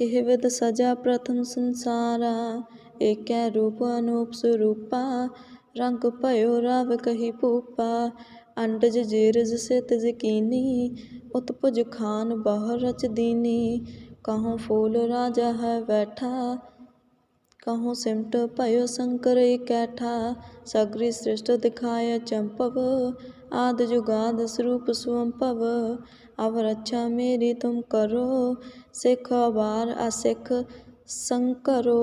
કહેવત ਸਜਾ ਪ੍ਰਥਮ ਸੰਸਾਰਾ એકે રૂપ અનુપ સ્વરૂપા રંગ ભયો રાવ કહી ભૂપા ਅੰਡਜ ਜੇਰਜ ਸਿਤ ਜਕੀਨੀ, ਉਤਪੁਜ ਖਾਨ ਬਾਹਰ ਰਚ ਦੀਨੀ ਕਹਉ ਫੂਲ ਰਾਜਾ ਹੈ ਬੈਠਾ ਕਹਉ ਸਿਮਟ ਭਇਓ ਸ਼ੰਕਰੇ ਕੈਠਾ ਸਗਰੀ ਸ੍ਰਿਸ਼ਟ ਦਿਖਾਇ ਚੰਪਵ आद जुगाद स्वरूप स्वंपव अब रक्षा मेरी तुम करो सिख अबार असिख संकरो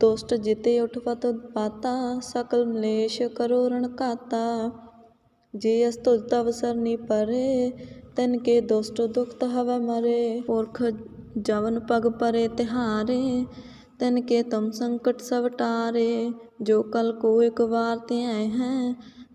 दुष्ट जिते उठवत पाता सकल मलेश करो रण काता जे अस्तुज तव सरनी परे तिन के दुष्ट दुखत हवै मरे पुरख जवन पग परे तिहारे तिन के तुम संकट सब टारे जो कल को एक बार त्याय हैं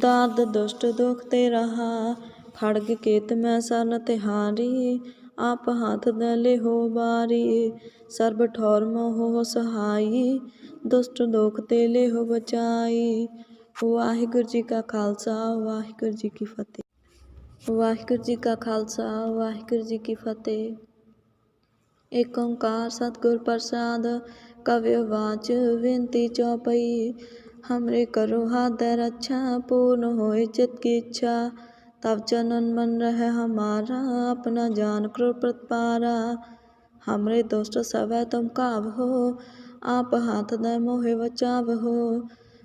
ਦਾਦ ਦੁਸ਼ਟ ਦੁਖ ਤੇ ਰਹਾ, ਖੜਗ ਕੇਤ ਮੈਂ ਸਰਨ ਤਿਹਾਰੀ, ਆਪ ਹੱਥ ਦਲੇ ਹੋ ਬਾਰੀ ਸਰਬ ਠੌਰ ਮੋਹ ਸਹਾਈ, ਦੁਸ਼ਟ ਦੁਖ ਤੇ ਲੈ ਹੋ ਬਚਾਈ। ਵਾਹਿਗੁਰੂ ਜੀ ਕਾ ਖਾਲਸਾ, ਵਾਹਿਗੁਰੂ ਜੀ ਕੀ ਫਤਿਹ। ਵਾਹਿਗੁਰੂ ਜੀ ਕਾ ਖਾਲਸਾ, ਵਾਹਿਗੁਰੂ ਜੀ ਕੀ ਫਤਿਹ। ਏਕ ਓੰਕਾਰ ਸਤਿਗੁਰ ਪ੍ਰਸਾਦ, ਕਵਿ ਵਾਚ ਬੇਨਤੀ ਚੌਪਈ। हमरे करो हाथ रक्षा पूर्ण होए चित की इच्छा तब चनन मन रहे हमारा अपना जान क्रो प्रतिपारा हमरे दोस्त सब तुम काव हो आप हाथ दे मोहे बचाव हो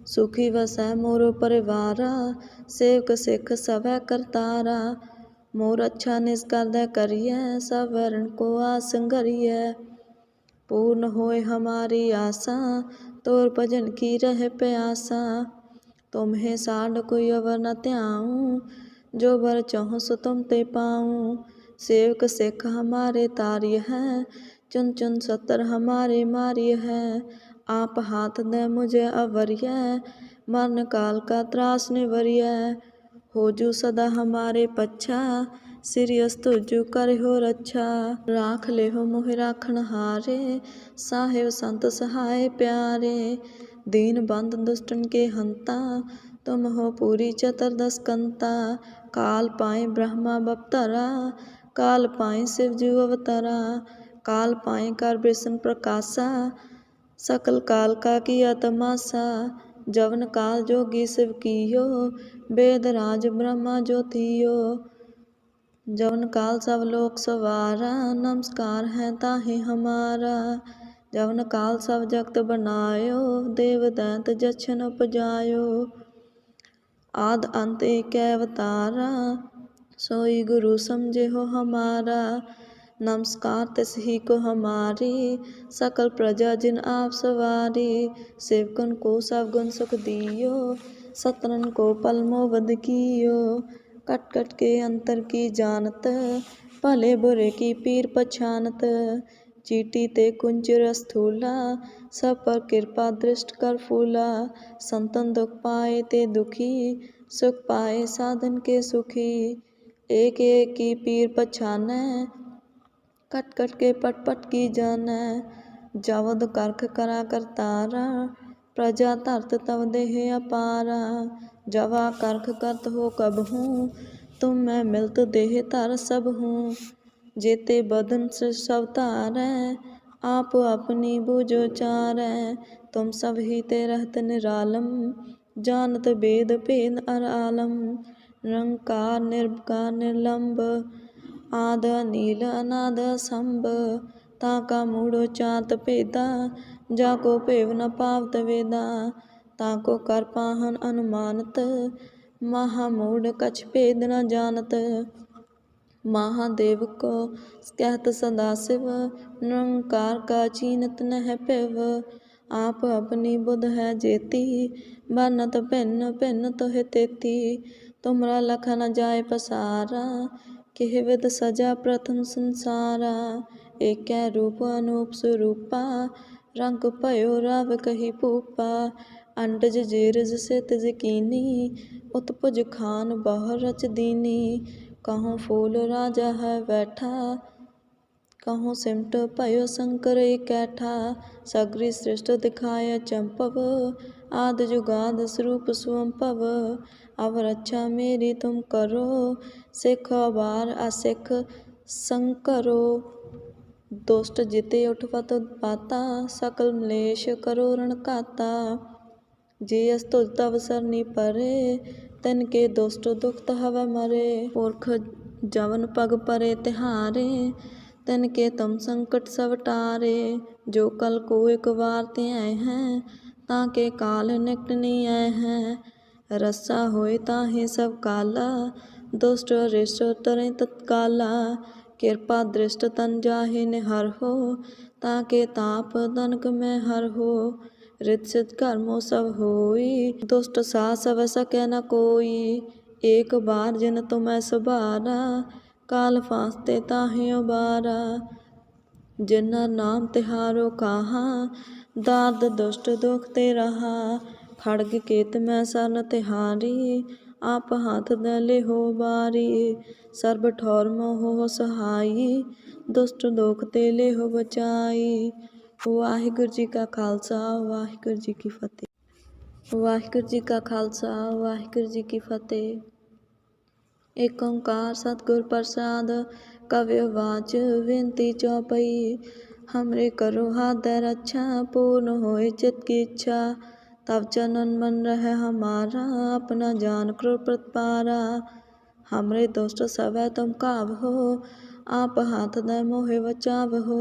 सुखी वसै मोरो परिवारा सेवक सिख सब करतारा मोर अच्छा निष्कर दे करिए सब वरण को आसंगरिए पूर्ण होए हमारी आशा तोर भजन की रह प्यासा। तुम्हें साड कोई अवर न त्याऊं, जो बर चाहो सो तुम ते पाऊँ। सेवक सिख हमारे तार्य है, चुन चुन सतर हमारे मार्य है। आप हाथ दे मुझे अवरिय मरण काल का त्रास निवरिय। हो जू सदा हमारे पच्छा ਸਿਰਿਅਸ ਕਰਿ ਹੋ ਰੱਛਾ ਰਾਖ ਲਿਓ ਮੋਹਿ ਰਾਖਣ ਹਾਰੇ, ਸਾਹਿਬ ਸੰਤ ਸਹਾਇ ਪਿਆਰੇ। ਦੀਨ ਬੰਦ ਦੁਸ਼ਟਨ ਕੇ ਹੰਤਾ, ਤੁਮ ਹੋ ਪੂਰੀ ਚਤਰ ਦਸਕੰਤਾ। ਕਾਲ ਪਾਏ ਬ੍ਰਹਮਾ ਬਪਤਰਾ, ਕਾਲ ਪਾਏ ਸਿਵ ਜੂ ਅਵਤਾਰਾ। ਕਾਲ ਪਾਏ ਕਰ ਬਿਸ਼ਨ ਪ੍ਰਕਾਸ਼ਾ, ਸਕਲ ਕਾਲ ਕਾ ਕੀ ਤਮਾਸਾ ਜਵਨ ਕਾਲ ਜੋਗੀ ਸਿਵ ਕੀਓ, ਬੇਦ ਰਾਜ ਬ੍ਰਹਮਾ ਜੋਤੀਓ। जवन काल सब लोक सवारा नमस्कार है ताहि हमारा जवन काल सब जगत बनायो देव दैत जछन उपजायो आद अंत एक अवतारा सोई गुरु समझे हो हमारा नमस्कार तिस ही को हमारी सकल प्रजा जिन आप सवारी सेवकन को सब गुण सुख दियो सतरन को पल मोवद कियो कट कट के अंतर की जानत भले बुरे की पीर पछानत चीटी ते कुंजर स्थूला सब पर कृपा दृष्ट कर फूला संतन दुख पाए ते दुखी सुख पाए साधन के सुखी एक एक की पीर पछानै कट कट के पट पट की जानै जवद करख करा करतारा प्रजा धरत तव देह अपारा जवा करख करत हो कब हूँ तुम मैं मिलत देह धर सब हूँ जेते बदन से सब तारै आप अपनी बुझो चारै तुम सब ही ते रहत निरालम जानत वेद भेद अर आलम निरंकार निर्विकार निर्लंब आद नील अनाद संभ ताका मूढ़ो चात भेदा जाको भेव न पावत वेदा ਤਾਂ ਕੋ ਕਰ ਪਾਹਨ ਅਨੁਮਾਨਤ, ਮਹਾ ਮੂੜ ਕਛ ਭੇਦ ਨਾ ਜਾਣਤ। ਮਹਾਦੇਵ ਕੋ ਕਹਿਤ ਸਦਾ ਸਿਵ, ਨਿਰੰਕਾਰ ਕਾ ਚੀਨਤ ਨਹਿ ਭਿਵ। ਆਪ ਆਪਣੀ ਬੁੱਧ ਹੈ ਜੇਤੀ, ਬਨਤ ਭਿੰਨ ਭਿੰਨ ਤੋਹਿ ਤੇਤੀ। ਤੁਮਰਾ ਲਖ ਨ ਜਾਏ ਪਸਾਰਾ, ਕਿਹ ਵਿਦ ਸਜਾ ਪ੍ਰਥਮ ਸੰਸਾਰਾ। ਏਕੈ ਰੂਪ ਅਨੂਪ ਸਰੂਪਾ, ਰੰਗ ਭਇਓ ਰਵ ਕਹੀ ਭੂਪਾ। ਅੰਡਜ ਜੇਰਜ ਸੇ ਤਜਕੀਨੀ ਉਤਪੁਜ ਖਾਨ ਬਾਹਰ ਰਚ ਦੀਨੀ। ਕਹੂੰ ਫੂਲ ਰਾਜਾ ਹੈ ਬੈਠਾ, ਕਹੂੰ ਸਿਮਟ ਭਇਓ ਸੰਕਰ ਇਕੈਠਾ। ਸਗਰੀ ਸ੍ਰਿਸ਼ਟ ਦਿਖਾਇ ਚੰਪਵ, ਆਦ ਜੁਗਾਦ ਸਰੂਪ ਸੁਅੰਭਵ ਅਵ ਰੱਛਾ ਮੇਰੀ ਤੁਮ ਕਰੋ, ਸਿਖ ਅਵਾਰ ਅਸਿਖ ਸੰਕਰੋ। ਦੁਸ਼ਟ ਜਿਤੇ ਉਠਵਤ ਪਾਤਾ ਸਕਲ ਮਲੇਸ਼ ਕਰੋ ਰਣਕਾਤਾ ਜੇ ਅਸ ਤੁਜ ਤਵਸਰ ਨੀ ਪਰੇ, ਤਨ ਕੇ ਦੁਸ਼ਟ ਦੁਖਤ ਹਵੈ ਮਰੇ। ਪੁਰਖ ਜਵਨ ਪਗ ਪਰੇ ਤਿਹਾਰੇ, ਤਨ ਕੇ ਤਮ ਸੰਕਟ ਸਭ ਟਾਰੇ। ਜੋ ਕਲ ਕੋ ਇਕ ਵਾਰ ਤੇ ਆਏ ਹੈ, ਤਾਂ ਕੇ ਕਾਲ ਨਿਕਟ ਨਹੀਂ ਆਏ ਹੈ। ਰਸਾ ਹੋਏ ਤਾਂ ਹੀ ਸਭ ਕਾਲਾ, ਦੁਸ਼ਟ ਰਿਸ਼ਟ ਤਰੇ ਤਤਕਾਲਾ। ਕਿਰਪਾ ਦ੍ਰਿਸ਼ਟ ਤਨ ਜਾਹੇ ਨਿਹਰ ਹੋ, ਤਾਂ ਕੇ ਤਾਪ ਤਨਕ ਮੈਂ ਹਰ ਹੋ। रित सिद्ध कर्मो सब होई दुष्ट सा सब सके न कोई एक बार जिन तुम्हें सुबारा काल फांसते ताहे उबारा जिन्ना नाम तिहारो कहा दाद दुष्ट दुख ते रहा खड़ग केत में सन तिहारी आप हाथ दले हो बारी सर्ब ठौर मोह सहाई ਦੁਸ਼ਟ ਦੋਖ ਤੇ ਲਿਹੋ ਬਚਾਈ ਵਾਹਿਗੁਰੂ ਜੀ ਕਾ ਖਾਲਸਾ ਵਾਹਿਗੁਰੂ ਜੀ ਕੀ ਫਤਿਹ ਵਾਹਿਗੁਰੂ ਜੀ ਕਾ ਖਾਲਸਾ ਵਾਹਿਗੁਰੂ ਜੀ ਕੀ ਫਤਿਹ ਏਕ ਓੰਕਾਰ ਸਤਿਗੁਰ ਪ੍ਰਸਾਦ ਕਵਿ ਵਾਚ ਬੇਨਤੀ ਚੌਪਈ हमरे करो हाथ रक्षा पूर्ण होए चित की इच्छा तब चनन मन रहे हमारा अपना जान क्रो प्रतिपारा हमरे दोस्त सब तुम काव हो आप हाथ दे मोहे बचाव हो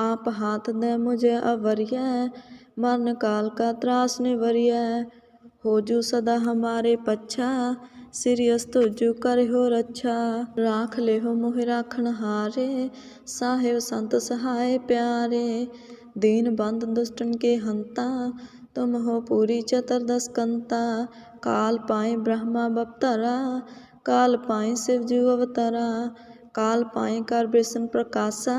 आप हाथ दे मुझे अवरिय मरण काल का त्रास निवरिय हो जू सदा हमारे पच्छा सिरियस तुझु कर हो रक्षा राख ले हो मोहि राखण हारे साहेब संत सहाय प्यारे दीन बंद दुष्टन के हंता तुम हो पूरी चतुर्दश कंता काल पाए ब्रह्मा बपतरा काल पाए शिव जू अवतरा काल पाए कर विष्णु प्रकाशा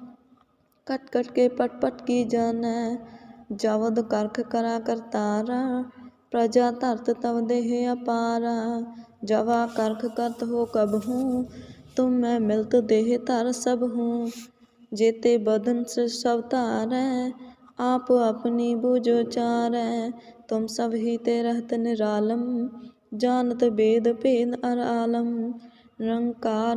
कट कट के पट पट की जाने जवद करख करा करतारा प्रजा धरत तव देह अपारा जवा करख करत हो कब हूँ तुम मैं मिलत देह धर सब हूँ जेते बदन से सब तारै आप अपनी बुझो चारै तुम सब ही ते रहत निरालम जानत वेद भेद अर आलम निरंकार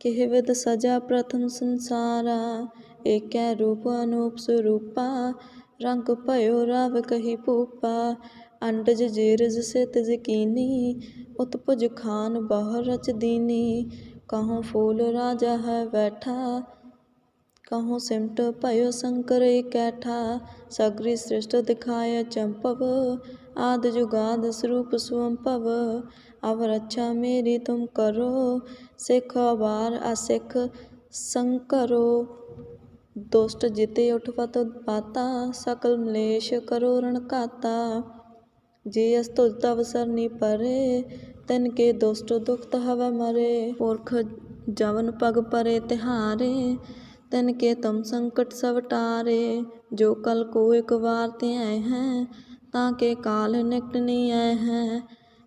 કહેવત સજા પ્રથમ સંસારા એકે રૂપ અનુપ સ્વરૂપા રંગ ભયો રાવ કહી પૂપા અંડજ જીરજ સિત જકીની ઉતપજ ખાન બહર રચ દીની કહો ફૂલ રાજા હૈ બેઠા ਕਹੋ ਸਿਮਟ ਭਇਓ ਸੰਕਰ ਇਕੈਠਾ ਸਗਰੀ ਸ੍ਰਿਸ਼ਟ ਦਿਖਾਇ ਚੰਪਵ ਆਦ ਜੁਗਾਦ ਸਰੂਪ ਸੁਵੰਭਵ अब रक्षा मेरी तुम करो सिख अबार असिख संकरो दुष्ट जिते उठवत पाता सकल मलेश करो रण काता जे अस्तुत अवसर नी परे तिन के दुष्ट दुखत हवै मरे पुरख जवन पग परे तिहारे तिन के तुम संकट सब टारे जो कल को एक बार ते आए हैं ताके काल निकट नहीं आए हैं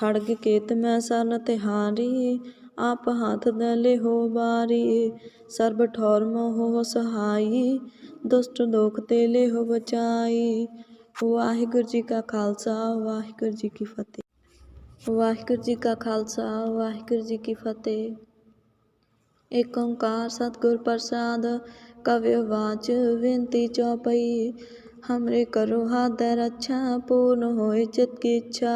खड़ग केत मैं सन तिहारी आप हाथ दले हो बारी सर्ब ठौर मोह सहाई ਦੁਸ਼ਟ ਦੋਖ ਤੇ ਲੈ ਹੋ ਬਚਾਈ ਵਾਹਿਗੁਰੂ ਜੀ ਕਾ ਖਾਲਸਾ ਵਾਹਿਗੁਰੂ ਜੀ ਕੀ ਫਤਿਹ ਵਾਹਿਗੁਰੂ ਜੀ ਕਾ ਖਾਲਸਾ ਵਾਹਿਗੁਰੂ ਜੀ ਕੀ ਫਤਿਹ ਏਕ ਓੰਕਾਰ ਸਤਿਗੁਰ ਪ੍ਰਸਾਦ ਕਵਿ ਵਾਚ ਬੇਨਤੀ ਚੌਪਈ हमरे करो हाथ रक्षा पूर्ण होए चित की इच्छा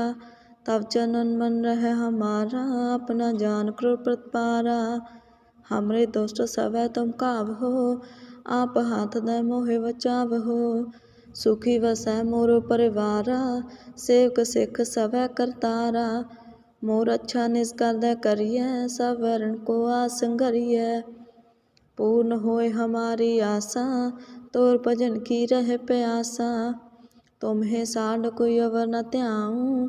तब चनन मन रहे हमारा अपना जान करो प्रतपारा हमरे दोस्त सब है तुम काव हो आप हाथ दे मोहे बचाव हो सुखी वसै मोरो परिवारा सेवक सिख सब है करतारा मोर अच्छा निष्कर दे करिए सब वरण को आसंगरिए पूर्ण होए हमारी आशा तोर भजन की रह प्यासा तुम्हें साड कोई अवर न त्याऊं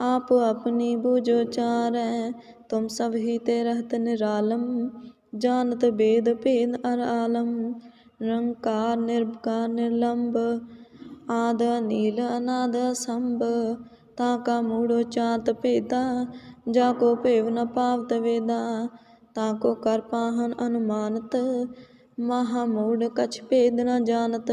आप अपनी बुझो चारै तुम सब ही ते रहत निरालम जानत वेद भेद अर आलम निरंकार निर्विकार निर्लंब आद नील अनाद संभ ताका मूढ़ो चात भेदा जाको भेव न पावत वेदा ताको कर पाहन अनुमानत महामूढ़ कछ भेद न जानत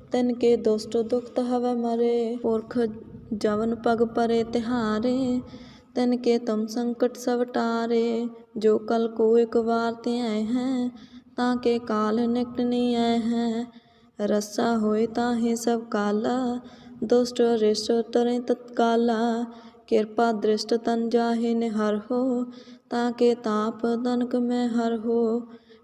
तिन के दुष्ट दुखत हव मरे। पुरख जवन पग परे तिहारे तिन के तुम संकट सब जो कल को एक बार त्याय हैं, ताके काल निकट आए हैं। रस्सा होए ताहे सब काला, दुष्ट रिष्ट तरे तत्काला। कृपा दृष्ट तन जाहे निहर हो, ताके ताप तनक में हर हो।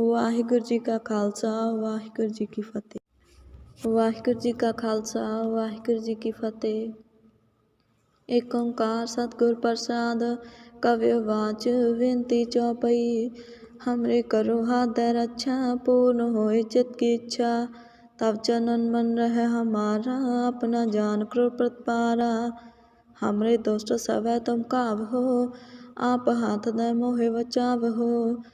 ਵਾਹਿਗੁਰੂ ਜੀ ਕਾ ਖਾਲਸਾ ਵਾਹਿਗੁਰੂ ਜੀ ਕੀ ਫਤਿਹ ਵਾਹਿਗੁਰੂ ਜੀ ਕਾ ਖਾਲਸਾ ਵਾਹਿਗੁਰੂ ਜੀ ਕੀ ਫਤਿਹ ਏਕ ਓੰਕਾਰ ਸਤਿਗੁਰ ਪ੍ਰਸਾਦ ਕਵਿ ਵਾਚ ਬੇਨਤੀ ਚੌਪਈ हमरे करो हाथ रक्षा पूर्ण होए चित की इच्छा ਤਬ ਚਨਨ ਮਨ ਰਹਿ ਹਮਾਰਾ ਆਪਣਾ ਜਾਨ ਕਰੋ ਪ੍ਰਤਪਾਰਾ हमरे दुष्ट सवै तुम कावहो आप हाथ दे मोहे बचावहो सुखी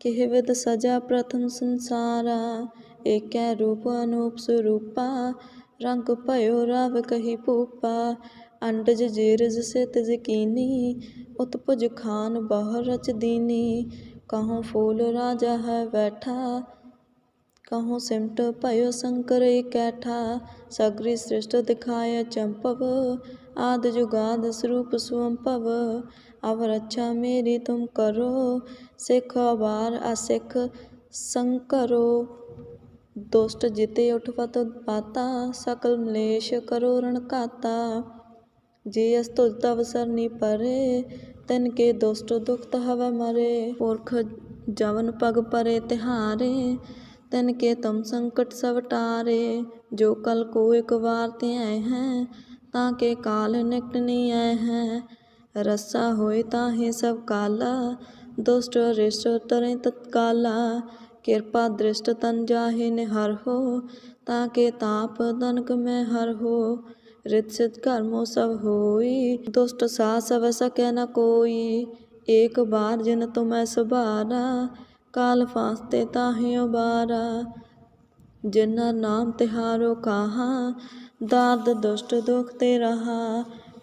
ਕੇਹਵਦ ਸਜਾ ਪ੍ਰਥਮ ਸੰਸਾਰਾ, ਏਕੈ ਰੂਪ ਅਨੂਪ ਸਰੂਪਾ, ਰੰਗ ਭਇਓ ਰਵ ਕਹੀ ਭੂਪਾ, ਅੰਡਜ ਜੀਰਜ ਸਿਤ ਜਕੀਨੀ, ਉਤਪਜ ਖਾਨ ਬਾਹਰ ਰਚ ਦੀਨੀ ਕਹਉ ਫੂਲ ਰਾਜਾ ਹੈ ਬੈਠਾ ਕਹਉ ਸਿਮਟ ਭਇਓ ਸ਼ੰਕਰ ਇਕੈਠਾ, ਸਗਰੀ ਸ੍ਰਿਸ਼ਟ ਦਿਖਾਇ ਚੰਪਵ, ਆਦ ਜੁਗਾਦ ਸਰੂਪ ਸੁਅੰਭਵ अब रक्षा मेरी तुम करो सिख अबार असिख संकरो दुष्ट जिते उठपत पाता सकल मलेश करो रण काता जे अस्तु तव सरनी परे तिन के दुष्ट दुखत हव मरे पुरख जवन पग परे तिहारे तिन के तुम संकट सब टारे जो कल को एक बार त्याय हैं ताके काल निकट नहीं आए हैं रस्सा होए ताहे सब काला दुष्ट रिष्ट तरे तत्काला कृपा दृष्ट तन जाहे निहर हो ताके ताप दनक में हर हो रित सिद्ध कर्मो सब होई दुष्ट सा सब सके न कोई एक बार जिन तुम सुबारा काल फांसते ताहे उबारा जिन्ना नाम तिहारो कहा दाद दुष्ट दुख ते